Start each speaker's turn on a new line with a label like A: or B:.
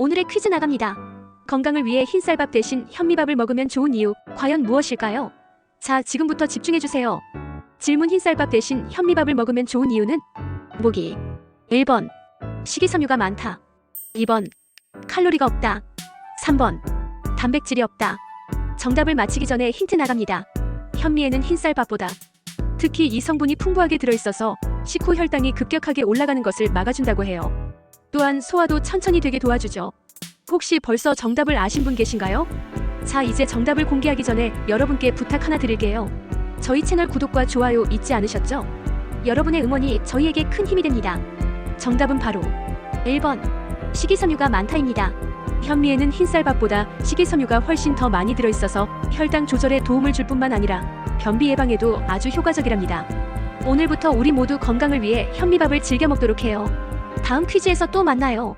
A: 오늘의 퀴즈 나갑니다. 건강을 위해 흰쌀밥 대신 현미밥을 먹으면 좋은 이유 과연 무엇일까요? 자, 지금부터 집중해 주세요. 질문 흰쌀밥 대신 현미밥을 먹으면 좋은 이유는 보기 1번 식이섬유가 많다. 2번 칼로리가 없다. 3번 단백질이 없다. 정답을 맞히기 전에 힌트 나갑니다. 현미에는 흰쌀밥보다 특히 이 성분이 풍부하게 들어있어서 식후 혈당이 급격하게 올라가는 것을 막아준다고 해요. 또한 소화도 천천히 되게 도와주죠. 혹시 벌써 정답을 아신 분 계신가요? 자, 이제 정답을 공개하기 전에 여러분께 부탁 하나 드릴게요. 저희 채널 구독과 좋아요 잊지 않으셨죠? 여러분의 응원이 저희에게 큰 힘이 됩니다. 정답은 바로 1번 식이섬유가 많다입니다. 현미에는 흰쌀밥보다 식이섬유가 훨씬 더 많이 들어있어서 혈당 조절에 도움을 줄 뿐만 아니라 변비 예방에도 아주 효과적이랍니다. 오늘부터 우리 모두 건강을 위해 현미밥을 즐겨 먹도록 해요. 다음 퀴즈에서 또 만나요.